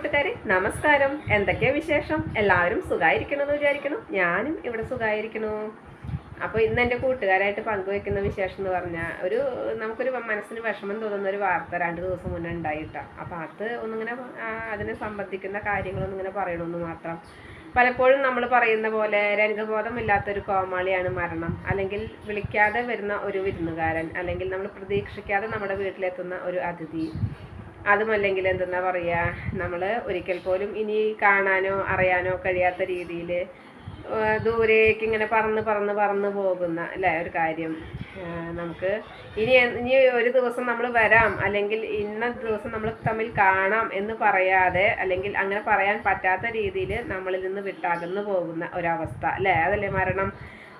കൂട്ടുകാരെ നമസ്കാരം. എന്തൊക്കെയാ വിശേഷം? എല്ലാവരും സുഖമായിരിക്കണമെന്ന് വിചാരിക്കണം ഞാനും ഇവിടെ സുഖമായിരിക്കണു അപ്പോൾ ഇന്ന് എന്റെ കൂട്ടുകാരായിട്ട് പങ്കുവെക്കുന്ന വിശേഷം എന്ന് പറഞ്ഞാൽ ഒരു നമുക്കൊരു മനസ്സിന് വിഷമം തോന്നുന്ന ഒരു വാർത്ത രണ്ട് ദിവസം മുന്നേ ഉണ്ടായിട്ടാ. അപ്പൊ അത് ഒന്നിങ്ങനെ അതിനെ സംബന്ധിക്കുന്ന കാര്യങ്ങളൊന്നും ഇങ്ങനെ പറയണമെന്ന് മാത്രം. പലപ്പോഴും നമ്മൾ പറയുന്ന പോലെ രംഗബോധമില്ലാത്തൊരു കോമാളിയാണ് മരണം. അല്ലെങ്കിൽ വിളിക്കാതെ വരുന്ന ഒരു വിരുന്നുകാരൻ. അല്ലെങ്കിൽ നമ്മൾ പ്രതീക്ഷിക്കാതെ നമ്മുടെ വീട്ടിലെത്തുന്ന ഒരു അതിഥി. അതുമല്ലെങ്കിൽ എന്തെന്നാ പറയുക നമ്മൾ ഒരിക്കൽ പോലും ഇനി കാണാനോ അറിയാനോ കഴിയാത്ത രീതിയിൽ ദൂരേക്ക് ഇങ്ങനെ പറന്ന് പറന്ന് പറന്ന് പോകുന്ന അല്ലേ ഒരു കാര്യം. നമുക്ക് ഇനി ഇനി ഒരു ദിവസം നമ്മൾ വരാം അല്ലെങ്കിൽ ഇന്ന ദിവസം നമ്മൾ തമ്മിൽ കാണാം എന്ന് പറയാതെ അല്ലെങ്കിൽ അങ്ങനെ പറയാൻ പറ്റാത്ത രീതിയിൽ നമ്മളിൽ നിന്ന് വിട്ടകന്നു പോകുന്ന ഒരവസ്ഥ അല്ലേ? അതല്ലേ മരണം.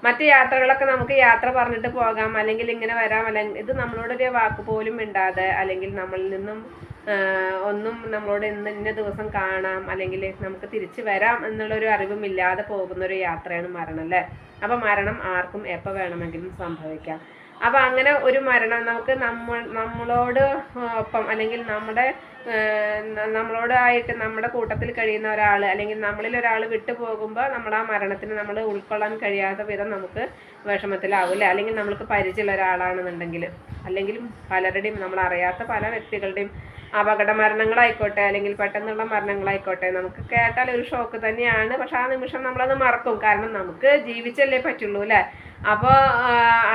മറ്റു യാത്രകളൊക്കെ നമുക്ക് യാത്ര പറഞ്ഞിട്ട് പോകാം അല്ലെങ്കിൽ ഇങ്ങനെ വരാം അല്ലെങ്കിൽ ഇത് നമ്മളോടൊരു വാക്ക് പോലും മിണ്ടാതെ അല്ലെങ്കിൽ നമ്മളിൽ നിന്നും ഒന്നും നമ്മളോട് ഇന്ന് ഇന്ന ദിവസം കാണാം അല്ലെങ്കിൽ നമുക്ക് തിരിച്ചു വരാം എന്നുള്ളൊരു അറിവുമില്ലാതെ പോകുന്ന ഒരു യാത്രയാണ് മരണം അല്ലേ? അപ്പം മരണം ആർക്കും എപ്പോൾ വേണമെങ്കിലും സംഭവിക്കാം. അപ്പം അങ്ങനെ ഒരു മരണം നമുക്ക് നമ്മൾ നമ്മളോട് ഒപ്പം അല്ലെങ്കിൽ നമ്മുടെ നമ്മളോടായിട്ട് നമ്മുടെ കൂട്ടത്തിൽ കഴിയുന്ന ഒരാൾ അല്ലെങ്കിൽ നമ്മളിൽ ഒരാൾ വിട്ടു പോകുമ്പോൾ നമ്മൾ ആ മരണത്തിന് നമ്മൾ ഉൾക്കൊള്ളാൻ കഴിയാത്ത വിധം നമുക്ക് വിഷമത്തിലാവില്ല അല്ലേ? അല്ലെങ്കിൽ നമ്മൾക്ക് പരിചയമുള്ള ഒരാളാണെന്നുണ്ടെങ്കിൽ അല്ലെങ്കിൽ പലരുടെയും നമ്മൾ അറിയാത്ത പല വ്യക്തികളുടെയും അപകട മരണങ്ങളായിക്കോട്ടെ അല്ലെങ്കിൽ പെട്ടെന്നുള്ള മരണങ്ങളായിക്കോട്ടെ നമുക്ക് കേട്ടാൽ ഒരു ഷോക്ക് തന്നെയാണ്. പക്ഷെ ആ നിമിഷം നമ്മളത് മറക്കും. കാരണം നമുക്ക് ജീവിച്ചല്ലേ പറ്റുള്ളൂ അല്ലേ? അപ്പോൾ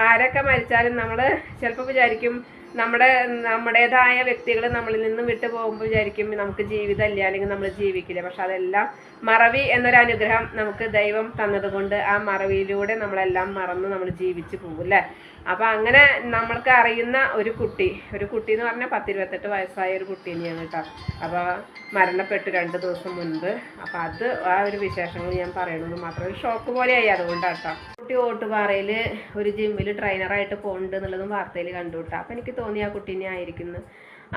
ആരൊക്കെ മരിച്ചാലും നമ്മൾ ചിലപ്പോൾ വിചാരിക്കും നമ്മുടെ നമ്മുടേതായ വ്യക്തികൾ നമ്മളിൽ നിന്ന് വിട്ടു പോകുമ്പോൾ വിചാരിക്കും നമുക്ക് ജീവിതമില്ല അല്ലെങ്കിൽ നമ്മൾ ജീവിക്കില്ല. പക്ഷെ അതെല്ലാം മറവി എന്നൊരു അനുഗ്രഹം നമുക്ക് ദൈവം തന്നതുകൊണ്ട് ആ മറവിയിലൂടെ നമ്മളെല്ലാം മറന്ന് നമ്മൾ ജീവിച്ചു പോകും അല്ലേ? അപ്പം അങ്ങനെ നമ്മൾക്ക് അറിയുന്ന ഒരു കുട്ടി ഒരു കുട്ടി എന്ന് പറഞ്ഞാൽ പത്തിരുപത്തെട്ട് വയസ്സായ ഒരു കുട്ടി തന്നെയാണ് കേട്ടോ. അപ്പോൾ മരണപ്പെട്ടു രണ്ട് ദിവസം മുൻപ്. അപ്പോൾ അത് ആ ഒരു വിശേഷങ്ങൾ ഞാൻ പറയണമെന്ന് മാത്രം ഒരു ഷോക്ക് പോലെയായി അതുകൊണ്ടാണ് കേട്ടോ കുട്ടി ഓട്ടുപാറയിൽ ഒരു ജിമ്മിൽ ട്രെയിനറായിട്ട് പോകുന്നുണ്ട് എന്നുള്ളതും വാർത്തയിൽ കണ്ടു കേട്ടോ അപ്പം എനിക്ക് തോന്നി ആ കുട്ടീനെ ആയിരിക്കുന്നു.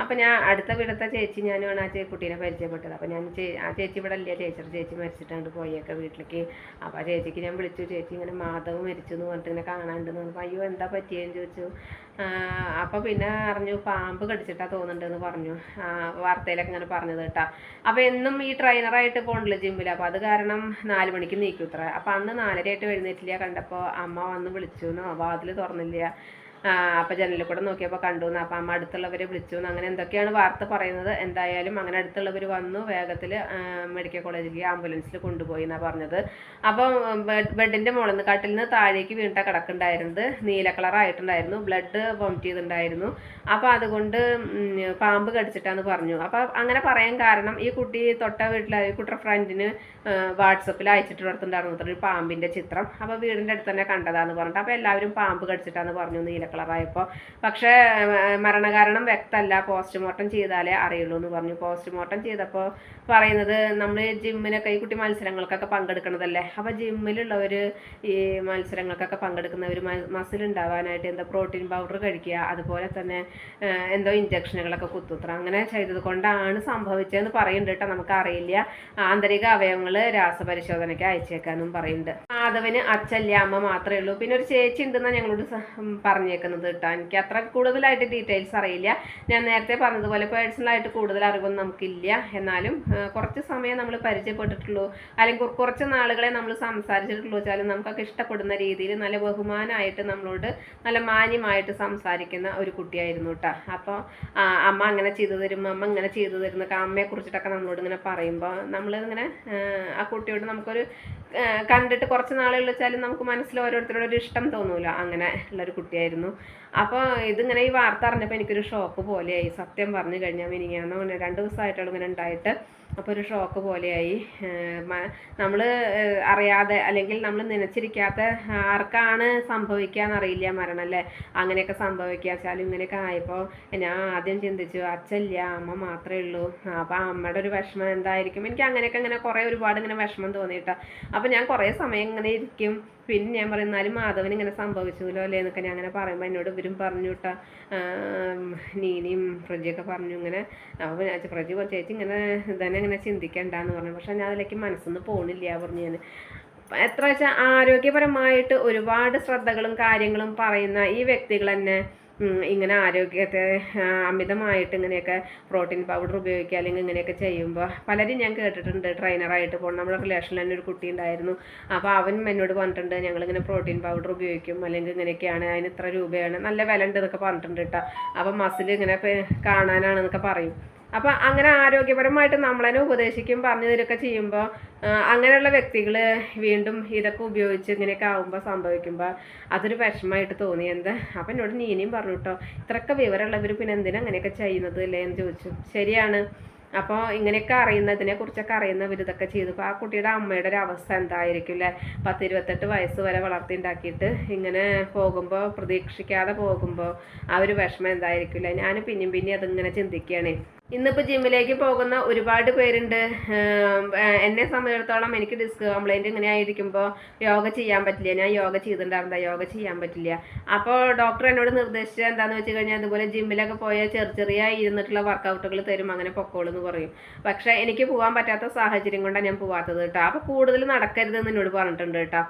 അപ്പം ഞാൻ അടുത്ത വീടത്തെ ചേച്ചി ഞാനുമാണ് ആ കുട്ടീനെ പരിചയപ്പെട്ടത്. അപ്പം ഞാൻ ആ ചേച്ചി ഇവിടെ ഇല്ല. ചേച്ചിയുടെ ചേച്ചി മരിച്ചിട്ടുണ്ട് പോയേക്ക വീട്ടിലേക്ക്. അപ്പോൾ ആ ചേച്ചിക്ക് ഞാൻ വിളിച്ചു. ചേച്ചി ഇങ്ങനെ മാധവ് മരിച്ചു എന്ന് പറഞ്ഞിട്ട് ഇങ്ങനെ കാണാണ്ടെന്ന് പറഞ്ഞപ്പോൾ അയ്യോ എന്താ പറ്റിയെന്ന് ചോദിച്ചു. അപ്പോൾ പിന്നെ അറിഞ്ഞു പാമ്പ് കടിച്ചിട്ടാ തോന്നുന്നുണ്ടെന്ന് പറഞ്ഞു. വാർത്തയിലൊക്കെ ഇങ്ങനെ പറഞ്ഞത് കേട്ടാ. അപ്പോൾ എന്നും ഈ ട്രെയിനറായിട്ട് പോകണില്ല ജിമ്മിൽ അപ്പോൾ അത് കാരണം നാല് മണിക്ക് നീക്കൂത്ര അപ്പോൾ അന്ന് നാലരയായിട്ട് എഴുന്നേറ്റില്ല. കണ്ടപ്പോൾ അമ്മ വന്ന് വിളിച്ചു വാതിൽ തുറന്നില്ല. അപ്പോൾ ജനലിൽ കൂടെ നോക്കിയപ്പോൾ കണ്ടു എന്ന് അപ്പം അമ്മ അടുത്തുള്ളവരെ വിളിച്ചു എന്ന് അങ്ങനെ എന്തൊക്കെയാണ് വാർത്ത പറയുന്നത്? എന്തായാലും അങ്ങനെ അടുത്തുള്ളവർ വന്നു വേഗത്തിൽ മെഡിക്കൽ കോളേജിലേക്ക് ആംബുലൻസിൽ കൊണ്ടുപോയി എന്നാണ് പറഞ്ഞത്. അപ്പോൾ ബെഡ് ബെഡിന്റെ മുകളിൽ നിന്ന് കട്ടിൽ നിന്ന് താഴേക്ക് വീണിട്ട കിടക്കുന്നുണ്ടായിരുന്നത്. നീല കളറായിട്ടുണ്ടായിരുന്നു ബ്ലഡ് വോമിറ്റ് ചെയ്തിട്ടുണ്ടായിരുന്നു. അപ്പോൾ അതുകൊണ്ട് പാമ്പ് കടിച്ചിട്ടാന്ന് പറഞ്ഞു. അപ്പോൾ അങ്ങനെ പറയാൻ കാരണം ഈ കുട്ടി തൊട്ട വീട്ടിലെ ഈ കുട്ടിയുടെ ഫ്രണ്ടിന് വാട്സപ്പിൽ അയച്ചിട്ട് കൊടുത്തിട്ടുണ്ടായിരുന്നു ഒരു പാമ്പിന്റെ ചിത്രം. അപ്പോൾ വീടിന്റെ അടുത്ത് തന്നെ കണ്ടതാന്ന് പറഞ്ഞിട്ട്. അപ്പോൾ എല്ലാവരും പാമ്പ് കടിച്ചിട്ടാന്ന് പറഞ്ഞു നീല കളറായപ്പോൾ പക്ഷേ മരണകാരണം വ്യക്തമല്ല. പോസ്റ്റ്മോർട്ടം ചെയ്താലേ അറിയുള്ളൂ എന്ന് പറഞ്ഞു. പോസ്റ്റ്മോർട്ടം ചെയ്തപ്പോൾ പറയുന്നത് നമ്മൾ ജിമ്മിനൊക്കെ ഈ കുട്ടി മത്സരങ്ങൾക്കൊക്കെ പങ്കെടുക്കണതല്ലേ? അപ്പോൾ ജിമ്മിലുള്ളവർ ഈ മത്സരങ്ങൾക്കൊക്കെ പങ്കെടുക്കുന്നവർ മസിൽ ഉണ്ടാവാനായിട്ട് എന്താ പ്രോട്ടീൻ പൗഡർ കഴിക്കുക അതുപോലെ തന്നെ എന്തോ ഇഞ്ചക്ഷനുകളൊക്കെ കുത്തുത്ര. അങ്ങനെ ചെയ്തത് കൊണ്ടാണ് സംഭവിച്ചതെന്ന് പറയുന്നുണ്ട് കേട്ടോ. നമുക്കറിയില്ല. ആന്തരിക അവയവങ്ങൾ രാസപരിശോധനയ്ക്ക് അയച്ചേക്കാനും പറയുന്നുണ്ട്. മാധവന് അച്ഛല്ല അമ്മ മാത്രമേ ഉള്ളൂ. പിന്നെ ഒരു ചേച്ചി ഉണ്ടെന്നാണ് ഞങ്ങളോട് സ- ഉം പറഞ്ഞേക്കുന്നത് കേട്ടോ. എനിക്ക് അത്ര കൂടുതലായിട്ട് ഡീറ്റെയിൽസ് അറിയില്ല. ഞാൻ നേരത്തെ പറഞ്ഞതുപോലെ പേഴ്സണലായിട്ട് കൂടുതൽ അറിവൊന്നും നമുക്കില്ല. എന്നാലും കുറച്ച് സമയം നമ്മൾ പരിചയപ്പെട്ടിട്ടുള്ളൂ. അല്ലെങ്കിൽ കുറച്ച് നാളുകളെ നമ്മൾ സംസാരിച്ചിട്ടുള്ളൂ വെച്ചാലും നമുക്കൊക്കെ ഇഷ്ടപ്പെടുന്ന രീതിയിൽ നല്ല ബഹുമാനമായിട്ട് നമ്മളോട് നല്ല മാന്യമായിട്ട് സംസാരിക്കുന്ന ഒരു കുട്ടിയായിരുന്നു കേട്ടോ. അപ്പോൾ അമ്മ അങ്ങനെ ചെയ്തു തരും അമ്മ ഇങ്ങനെ ചെയ്തു തരുന്നൊക്കെ അമ്മയെ കുറിച്ചിട്ടൊക്കെ നമ്മളോട് ഇങ്ങനെ പറയുമ്പോൾ നമ്മളിങ്ങനെ ആ, കുട്ടിയോട് നമുക്കൊരു കണ്ടിട്ട് കുറച്ച് നാളുകൾ വെച്ചാലും നമുക്ക് മനസ്സിൽ ഓരോരുത്തരോടൊരു ഇഷ്ടം തോന്നൂല. അങ്ങനെ ഉള്ളൊരു കുട്ടിയായിരുന്നു. അപ്പോൾ ഇതിങ്ങനെ ഈ വാർത്ത അറിഞ്ഞപ്പോൾ എനിക്കൊരു ഷോക്ക് പോലെയായി. സത്യം പറഞ്ഞു കഴിഞ്ഞാൽ മിനിങ്ങാന്ന് രണ്ട് ദിവസമായിട്ടുള്ള ഇങ്ങനെ ഉണ്ടായിട്ട് അപ്പോൾ ഒരു ഷോക്ക് പോലെയായി നമ്മൾ അറിയാതെ അല്ലെങ്കിൽ നമ്മൾ നനച്ചിരിക്കാത്ത ആർക്കാണ് സംഭവിക്കാന്ന് അറിയില്ല മരണം അല്ലേ അങ്ങനെയൊക്കെ സംഭവിക്കുക. വെച്ചാലും ഇങ്ങനെയൊക്കെ ആയപ്പോൾ ഞാൻ ആദ്യം ചിന്തിച്ചു അച്ഛല്ല അമ്മ മാത്രമേ ഉള്ളൂ. അപ്പോൾ അമ്മയുടെ ഒരു വിഷമം എന്തായിരിക്കും? എനിക്ക് അങ്ങനെയൊക്കെ ഇങ്ങനെ കുറേ ഒരുപാട് ഇങ്ങനെ വിഷമം തോന്നിയിട്ടാണ് അപ്പോൾ ഞാൻ കുറേ സമയം ഇങ്ങനെ ഇരിക്കും. പിന്നെ ഞാൻ പറയും എന്നാലും മാധവൻ ഇങ്ങനെ സംഭവിച്ചല്ലോ അല്ലേ? എന്നൊക്കെ ഞാൻ അങ്ങനെ പറയുമ്പോൾ എന്നോട് ഇവരും പറഞ്ഞു കേട്ടാ നീനിയും പ്രജിയൊക്കെ പറഞ്ഞു ഇങ്ങനെ അപ്പോൾ പ്രജി ചേച്ചി ഇങ്ങനെ ഇതന്നെ ഇങ്ങനെ ചിന്തിക്കണ്ടെന്ന് പറഞ്ഞു. പക്ഷെ ഞാൻ അതിലേക്ക് മനസ്സൊന്നും പോണില്ല പറഞ്ഞു ഞാൻ എത്ര വെച്ചാൽ ആരോഗ്യപരമായിട്ട് ഒരുപാട് ശ്രദ്ധകളും കാര്യങ്ങളും പറയുന്ന ഈ വ്യക്തികൾ തന്നെ ഇങ്ങനെ ആരോഗ്യത്തെ അമിതമായിട്ട് ഇങ്ങനെയൊക്കെ പ്രോട്ടീൻ പൗഡർ ഉപയോഗിക്കുക അല്ലെങ്കിൽ ഇങ്ങനെയൊക്കെ ചെയ്യുമ്പോൾ പലരും ഞാൻ കേട്ടിട്ടുണ്ട് ട്രെയിനറായിട്ട് പോകണം നമ്മുടെ റിലേഷനിൽ തന്നെ ഒരു കുട്ടി ഉണ്ടായിരുന്നു. അപ്പോൾ അവൻ എന്നോട് പറഞ്ഞിട്ടുണ്ട് ഞങ്ങളിങ്ങനെ പ്രോട്ടീൻ പൗഡർ ഉപയോഗിക്കും അല്ലെങ്കിൽ ഇങ്ങനെയൊക്കെയാണ് അതിന് ഇത്ര രൂപയാണ് നല്ല വില ഉണ്ട് എന്നൊക്കെ പറഞ്ഞിട്ടുണ്ട് കേട്ടോ. അപ്പോൾ മസിൽ ഇങ്ങനെ കാണാനാണെന്നൊക്കെ പറയും. അപ്പം അങ്ങനെ ആരോഗ്യപരമായിട്ട് നമ്മളതിനെ ഉപദേശിക്കും പറഞ്ഞു തരൊക്കെ ചെയ്യുമ്പോൾ അങ്ങനെയുള്ള വ്യക്തികൾ വീണ്ടും ഇതൊക്കെ ഉപയോഗിച്ച് ഇങ്ങനെയൊക്കെ ആകുമ്പോൾ സംഭവിക്കുമ്പോൾ അതൊരു വിഷമമായിട്ട് തോന്നി. എന്താ? അപ്പം എന്നോട് നീനിയും പറഞ്ഞു കേട്ടോ ഇത്രയൊക്കെ വിവരമുള്ളവർ പിന്നെ എന്തിനാ അങ്ങനെയൊക്കെ ചെയ്യുന്നത് അല്ലേ? എന്ന് ചോദിച്ചു. ശരിയാണ്. അപ്പോൾ ഇങ്ങനെയൊക്കെ അറിയുന്നതിനെ കുറിച്ചൊക്കെ അറിയുന്നവർ ഇതൊക്കെ ചെയ്തു. അപ്പോൾ ആ കുട്ടിയുടെ അമ്മയുടെ ഒരു അവസ്ഥ എന്തായിരിക്കും അല്ലേ? പത്ത് ഇരുപത്തെട്ട് വയസ്സ് വരെ വളർത്തിണ്ടാക്കിയിട്ട് ഇങ്ങനെ പോകുമ്പോൾ പ്രതീക്ഷിക്കാതെ പോകുമ്പോൾ ആ ഒരു വിഷമം എന്തായിരിക്കും ഞാൻ പിന്നെയും പിന്നെയും അതിങ്ങനെ ചിന്തിക്കുകയാണ്. ഇന്നിപ്പോൾ ജിമ്മിലേക്ക് പോകുന്ന ഒരുപാട് പേരുണ്ട്. എന്നെ സംബന്ധിച്ചിടത്തോളം എനിക്ക് ഡിസ്ക് കംപ്ലൈന്റ് ഇങ്ങനെ ആയിരിക്കുമ്പോൾ യോഗ ചെയ്യാൻ പറ്റില്ല. ഞാൻ യോഗ ചെയ്തിട്ടുണ്ടായിരുന്ന യോഗ ചെയ്യാൻ പറ്റില്ല. അപ്പോൾ ഡോക്ടർ എന്നോട് നിർദ്ദേശിച്ചത് എന്താണെന്ന് വെച്ച് കഴിഞ്ഞാൽ അതുപോലെ ജിമ്മിലൊക്കെ പോയാൽ ചെറിയ ചെറിയ ഇരുന്നിട്ടുള്ള വർക്കൗട്ടുകൾ തരും അങ്ങനെ പൊക്കോളൂ എന്ന് പറയും. പക്ഷേ എനിക്ക് പോകാൻ പറ്റാത്ത സാഹചര്യം കൊണ്ടാണ് ഞാൻ പോകാത്തത് കേട്ടോ. അപ്പോൾ കൂടുതൽ നടക്കരുതെന്ന് എന്നോട് പറഞ്ഞിട്ടുണ്ട് കേട്ടോ.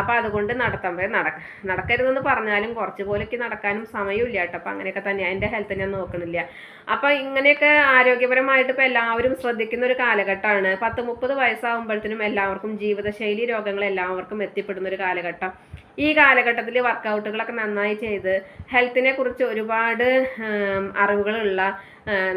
അപ്പോൾ അതുകൊണ്ട് നടത്തുമ്പോൾ നടക്ക നടക്കരുതെന്ന് പറഞ്ഞാലും കുറച്ച് പോലെയൊക്കെ നടക്കാനും സമയമില്ല കേട്ടോ. അപ്പോൾ അങ്ങനെയൊക്കെ തന്നെയാണ് എന്റെ ഹെൽത്ത് ഞാൻ നോക്കണില്ല. അപ്പോൾ ഇങ്ങനെയൊക്കെ ആരോഗ്യപരമായിട്ട് ഇപ്പോൾ എല്ലാവരും ശ്രദ്ധിക്കുന്ന ഒരു കാലഘട്ടമാണ്. പത്ത് മുപ്പത് വയസ്സാകുമ്പോഴത്തേനും എല്ലാവർക്കും ജീവിതശൈലി രോഗങ്ങൾ എല്ലാവർക്കും എത്തിപ്പെടുന്ന ഒരു കാലഘട്ടം. ഈ കാലഘട്ടത്തിൽ വർക്കൗട്ടുകളൊക്കെ നന്നായി ചെയ്ത് ഹെൽത്തിനെ കുറിച്ച് ഒരുപാട് അറിവുകളുള്ള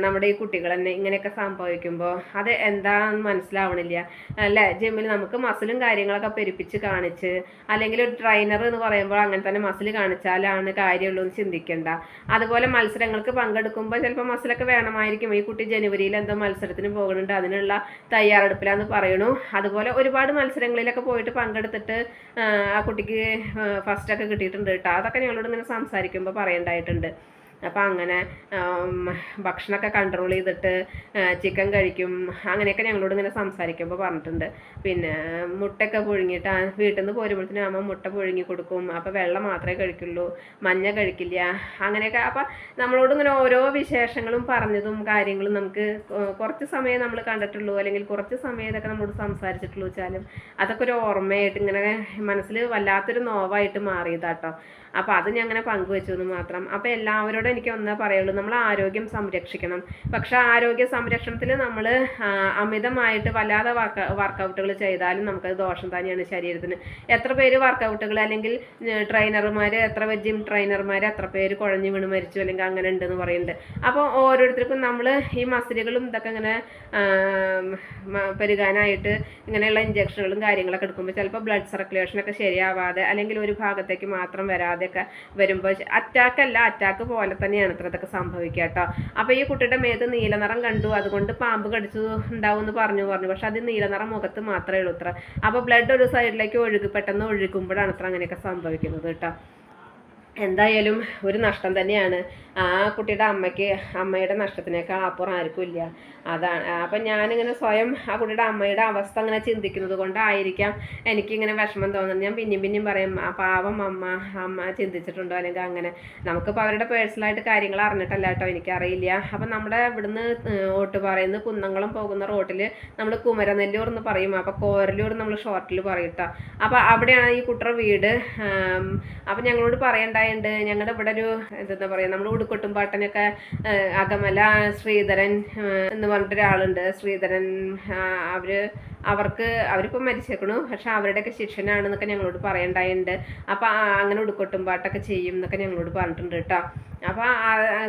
നമ്മുടെ ഈ കുട്ടികൾ തന്നെ ഇങ്ങനെയൊക്കെ സംഭവിക്കുമ്പോൾ അത് എന്താണെന്ന് മനസ്സിലാവണില്ല. അല്ലേ? ജിമ്മിൽ നമുക്ക് മസിലും കാര്യങ്ങളൊക്കെ പെരുപ്പിച്ച് കാണിച്ച് അല്ലെങ്കിൽ ഒരു ട്രെയിനർ എന്ന് പറയുമ്പോൾ അങ്ങനെ തന്നെ മസിൽ കാണിച്ചാലാണ് കാര്യമുള്ളൂ എന്ന് ചിന്തിക്കേണ്ട. അതുപോലെ മത്സരങ്ങൾക്ക് പങ്കെടുക്കുമ്പോൾ ചിലപ്പോൾ മസിലൊക്കെ വേണമായിരിക്കും. ഈ കുട്ടി ജനുവരിയിൽ എന്തോ മത്സരത്തിന് പോകുന്നുണ്ട്. അതിനുള്ള തയ്യാറെടുപ്പിലാന്ന് പറയണു. അതുപോലെ ഒരുപാട് മത്സരങ്ങളിലൊക്കെ പോയിട്ട് പങ്കെടുത്തിട്ട് ആ, ആ കുട്ടിക്ക് ഫസ്റ്റൊക്കെ കിട്ടിയിട്ടുണ്ട് കേട്ടോ. അതൊക്കെ ഞങ്ങളോട് ഇങ്ങനെ സംസാരിക്കുമ്പോൾ പറയണ്ടായിട്ടുണ്ട്. അപ്പം അങ്ങനെ ഭക്ഷണമൊക്കെ കൺട്രോൾ ചെയ്തിട്ട് ചിക്കൻ കഴിക്കും അങ്ങനെയൊക്കെ ഞങ്ങളോട് ഇങ്ങനെ സംസാരിക്കുമ്പോൾ പറഞ്ഞിട്ടുണ്ട്. പിന്നെ മുട്ടയൊക്കെ പുഴുങ്ങിയിട്ട് വീട്ടിൽ നിന്ന് പോരുമ്പോഴത്തേനും അമ്മ മുട്ട പുഴുങ്ങി കൊടുക്കും. അപ്പോൾ വെള്ളം മാത്രമേ കഴിക്കുള്ളൂ മഞ്ഞ കഴിക്കില്ല അങ്ങനെയൊക്കെ. അപ്പം നമ്മളോട് ഇങ്ങനെ ഓരോ വിശേഷങ്ങളും പറഞ്ഞതും കാര്യങ്ങളും നമുക്ക് കുറച്ച് സമയം നമ്മൾ കണ്ടിട്ടുള്ളൂ അല്ലെങ്കിൽ കുറച്ച് സമയം ഇതൊക്കെ നമ്മളോട് സംസാരിച്ചിട്ടുള്ളൂ വെച്ചാലും അതൊക്കെ ഒരു ഓർമ്മയായിട്ട് ഇങ്ങനെ മനസ്സിൽ വല്ലാത്തൊരു നോവായിട്ട് മാറിയതാട്ടോ. അപ്പോൾ അത് ഞാൻ അങ്ങനെ പങ്കുവെച്ചു എന്ന് മാത്രം. അപ്പോൾ എല്ലാവരോടും എനിക്ക് ഒന്നേ പറയുള്ളൂ നമ്മൾ ആരോഗ്യം സംരക്ഷിക്കണം. പക്ഷെ ആരോഗ്യ സംരക്ഷണത്തിൽ നമ്മൾ അമിതമായിട്ട് വല്ലാതെ വർക്ക് വർക്കൗട്ടുകൾ ചെയ്താലും നമുക്കത് ദോഷം തന്നെയാണ് ശരീരത്തിന്. എത്ര പേര് വർക്കൗട്ടുകൾ അല്ലെങ്കിൽ ട്രെയിനർമാർ എത്ര ജിം ട്രെയിനർമാർ എത്ര പേര് കുഴഞ്ഞു വീണ് മരിച്ചു അല്ലെങ്കിൽ അങ്ങനെ ഉണ്ടെന്ന് പറയുന്നുണ്ട്. അപ്പോൾ ഓരോരുത്തർക്കും നമ്മൾ ഈ മസിലുകളും ഇതൊക്കെ ഇങ്ങനെ പെരുകാനായിട്ട് ഇങ്ങനെയുള്ള ഇഞ്ചക്ഷനുകളും കാര്യങ്ങളൊക്കെ എടുക്കുമ്പോൾ ചിലപ്പോൾ ബ്ലഡ് സർക്കുലേഷനൊക്കെ ശരിയാവാതെ അല്ലെങ്കിൽ ഒരു ഭാഗത്തേക്ക് മാത്രം വരാതെയൊക്കെ വരുമ്പോൾ അറ്റാക്ക് അല്ല അറ്റാക്ക് പോലെ തന്നെയാണ് ഇത്ര ഇതൊക്കെ സംഭവിക്കുക കേട്ടോ. അപ്പോൾ ഈ കുട്ടിയുടെ മേത്ത് നീലനിറം കണ്ടു അതുകൊണ്ട് പാമ്പ് കടിച്ചു ഉണ്ടാവും എന്ന് പറഞ്ഞു പറഞ്ഞു. പക്ഷെ അത് നീലനിറം മുഖത്ത് മാത്രമേ ഉള്ളൂ ഇത്ര. അപ്പോൾ ബ്ലഡ് ഒരു സൈഡിലേക്ക് ഒഴുകി പെട്ടെന്ന് ഒഴുകുമ്പോഴാണ് ഇത്ര അങ്ങനെയൊക്കെ സംഭവിക്കുന്നത് കേട്ടോ. എന്തായാലും ഒരു നഷ്ടം തന്നെയാണ്. ആ കുട്ടിയുടെ അമ്മയ്ക്ക് അമ്മയുടെ നഷ്ടത്തിനേക്കാൾ അപ്പുറം ആർക്കും ഇല്ല. അതാണ്. അപ്പം ഞാനിങ്ങനെ സ്വയം ആ കുട്ടിയുടെ അമ്മയുടെ അവസ്ഥ അങ്ങനെ ചിന്തിക്കുന്നത് കൊണ്ടായിരിക്കാം എനിക്കിങ്ങനെ വിഷമം തോന്നുന്നത്. ഞാൻ പിന്നെയും പിന്നെയും പറയും ആ പാവം അമ്മ അമ്മ ചിന്തിച്ചിട്ടുണ്ടോ? അല്ലെങ്കിൽ അങ്ങനെ. നമുക്കിപ്പോൾ അവരുടെ പേഴ്സണലായിട്ട് കാര്യങ്ങൾ അറിഞ്ഞിട്ടല്ല കേട്ടോ എനിക്കറിയില്ല. അപ്പം നമ്മുടെ ഇവിടുന്ന് പറയുന്ന കുന്നംകുളം പോകുന്ന റോട്ടിൽ നമ്മൾ കുമരനെല്ലൂർ എന്ന് പറയും അപ്പോൾ കോരലൂർ നമ്മൾ ഷോർട്ടിൽ പറയും കേട്ടോ അപ്പോൾ അവിടെയാണ് ഈ കുട്ടിയുടെ വീട്. അപ്പം ഞങ്ങളോട് പറയണ്ടായിട്ടുണ്ട് ഞങ്ങളുടെ ഇവിടെ ഒരു എന്താ പറയുക നമ്മൾ ഉടുക്കൊട്ടും പാട്ടനൊക്കെ അകമല ശ്രീധരൻ എന്ന് പറഞ്ഞിട്ട് ഒരാളുണ്ട്. ശ്രീധരൻ അവർ അവർക്ക് അവരിപ്പോൾ മരിച്ചേക്കണു. പക്ഷെ അവരുടെയൊക്കെ ശിക്ഷനാണെന്നൊക്കെ ഞങ്ങളോട് പറയണ്ടായിട്ടുണ്ട് അപ്പൊ അങ്ങനെ ഉടുക്കൊട്ടുംപാട്ടൊക്കെ ചെയ്യും എന്നൊക്കെ ഞങ്ങളോട് പറഞ്ഞിട്ടുണ്ട് കേട്ടോ. അപ്പോൾ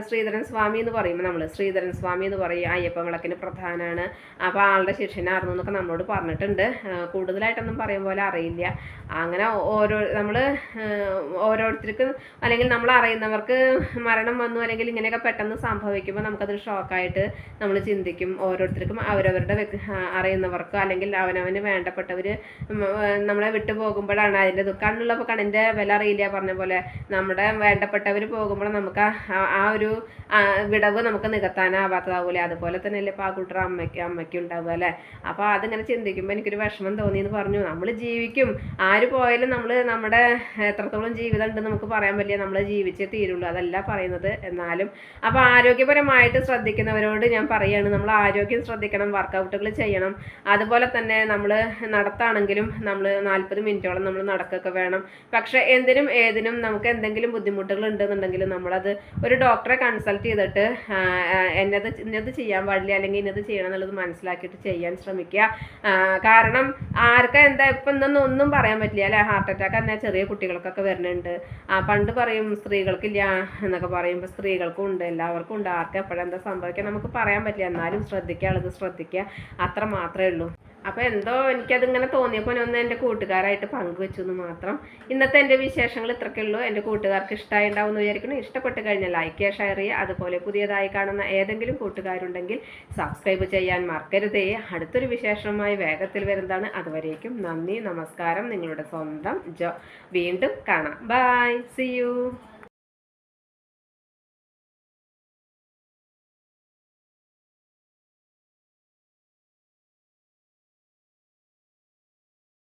ശ്രീധരൻ സ്വാമി എന്ന് പറയുമ്പോൾ നമ്മൾ ശ്രീധരൻ സ്വാമി എന്ന് പറയും അയ്യപ്പ വിളക്കിന് പ്രധാനമാണ് അപ്പോൾ ആളുടെ ശിഷ്യനായിരുന്നു എന്നൊക്കെ നമ്മളോട് പറഞ്ഞിട്ടുണ്ട്. കൂടുതലായിട്ടൊന്നും പറയും പോലെ അറിയില്ല. അങ്ങനെ ഓരോ നമ്മൾ ഓരോരുത്തർക്കും അല്ലെങ്കിൽ നമ്മൾ അറിയുന്നവർക്ക് മരണം വന്നു അല്ലെങ്കിൽ ഇങ്ങനെയൊക്കെ പെട്ടെന്ന് സംഭവിക്കുമ്പോൾ നമുക്കതൊരു ഷോക്കായിട്ട് നമ്മൾ ചിന്തിക്കും. ഓരോരുത്തർക്കും അവരവരുടെ അറിയുന്നവർക്ക് അല്ലെങ്കിൽ അവനവന് വേണ്ടപ്പെട്ടവർ നമ്മളെ വിട്ടു പോകുമ്പോഴാണ് അതിന്റെ ദുഃഖം. കണ്ണുള്ളപ്പോൾ കണ്ണിന്റെ വില അറിയില്ല പറഞ്ഞ പോലെ. നമ്മുടെ വേണ്ടപ്പെട്ടവർ പോകുമ്പോൾ നമുക്ക് ആ- ഒരു വിടവ് നമുക്ക് നികത്താനാവാത്തതാവൂലേ? അതുപോലെ തന്നെയല്ലേ ഇപ്പോൾ ആ കുട്ടിയുടെ അമ്മയ്ക്ക് അമ്മയ്ക്ക് ഉണ്ടാവുക അല്ലേ? അപ്പോൾ അതിങ്ങനെ ചിന്തിക്കുമ്പോൾ എനിക്കൊരു വിഷമം തോന്നി എന്ന് പറഞ്ഞു. നമ്മൾ ജീവിക്കും. ആര് പോയാലും നമ്മൾ നമ്മുടെ എത്രത്തോളം ജീവിതം ഉണ്ട് നമുക്ക് പറയാൻ പറ്റില്ല. നമ്മൾ ജീവിച്ചേ തീരുള്ളൂ. അതല്ല പറയുന്നത് എന്നാലും. അപ്പോൾ ആരോഗ്യപരമായിട്ട് ശ്രദ്ധിക്കുന്നവരോട് ഞാൻ പറയുകയാണ് നമ്മൾ ആരോഗ്യം ശ്രദ്ധിക്കണം വർക്കൗട്ടുകൾ ചെയ്യണം. അതുപോലെ തന്നെ നമ്മൾ നടത്താണെങ്കിലും നമ്മൾ നാൽപ്പത് മിനിറ്റോളം നമ്മൾ നടക്കൊക്കെ വേണം. പക്ഷേ എന്തിനും ഏതിനും നമുക്ക് എന്തെങ്കിലും ബുദ്ധിമുട്ടുകൾ ഉണ്ടെന്നുണ്ടെങ്കിലും നമ്മളത് ഒരു ഡോക്ടറെ കൺസൾട്ട് ചെയ്തിട്ട് എന്നത് ഇന്നത് ചെയ്യാൻ പാടില്ല അല്ലെങ്കിൽ ഇന്നത് ചെയ്യണം എന്നുള്ളത് മനസ്സിലാക്കിയിട്ട് ചെയ്യാൻ ശ്രമിക്കുക. കാരണം ആർക്കാ എന്താ ഇപ്പം ഇന്നൊന്നും ഒന്നും പറയാൻ പറ്റില്ല അല്ലെ? ഹാർട്ട് അറ്റാക്ക് തന്നെ ചെറിയ കുട്ടികൾക്കൊക്കെ വരുന്നുണ്ട്. പണ്ട് പറയും സ്ത്രീകൾക്കില്ല എന്നൊക്കെ പറയുമ്പോൾ സ്ത്രീകൾക്കും ഉണ്ട് എല്ലാവർക്കും ഉണ്ട്. ആർക്കും എപ്പോഴെന്താ സംഭവിക്കുക? നമുക്ക് പറയാൻ പറ്റില്ല. എന്നാലും ശ്രദ്ധിക്കുക ആളുകൾ ശ്രദ്ധിക്കുക. അത്ര മാത്രമേ ഉള്ളൂ. അപ്പോൾ എന്തോ എനിക്കതിങ്ങനെ തോന്നിയപ്പോൾ ഒന്ന് എന്റെ കൂട്ടുകാരായിട്ട് പങ്കുവെച്ചു എന്ന് മാത്രം. ഇന്നത്തെ എന്റെ വിശേഷങ്ങൾ ഇത്രയ്ക്കേ ഉള്ളൂ. എന്റെ കൂട്ടുകാർക്ക് ഇഷ്ടമായി ഉണ്ടാവും എന്ന് വിചാരിക്കുന്നു. ഇഷ്ടപ്പെട്ട് കഴിഞ്ഞാൽ ലൈക്ക് ചെയ്യുക ഷെയർ ചെയ്യുക. അതുപോലെ പുതിയതായി കാണുന്ന ഏതെങ്കിലും കൂട്ടുകാരുണ്ടെങ്കിൽ സബ്സ്ക്രൈബ് ചെയ്യാൻ മറക്കരുതേ. അടുത്തൊരു വിശേഷമായി വേഗത്തിൽ വരുന്നതാണ്. അതുവരേക്കും നന്ദി നമസ്കാരം. നിങ്ങളുടെ സ്വന്തം ജോ. വീണ്ടും കാണാം. By C U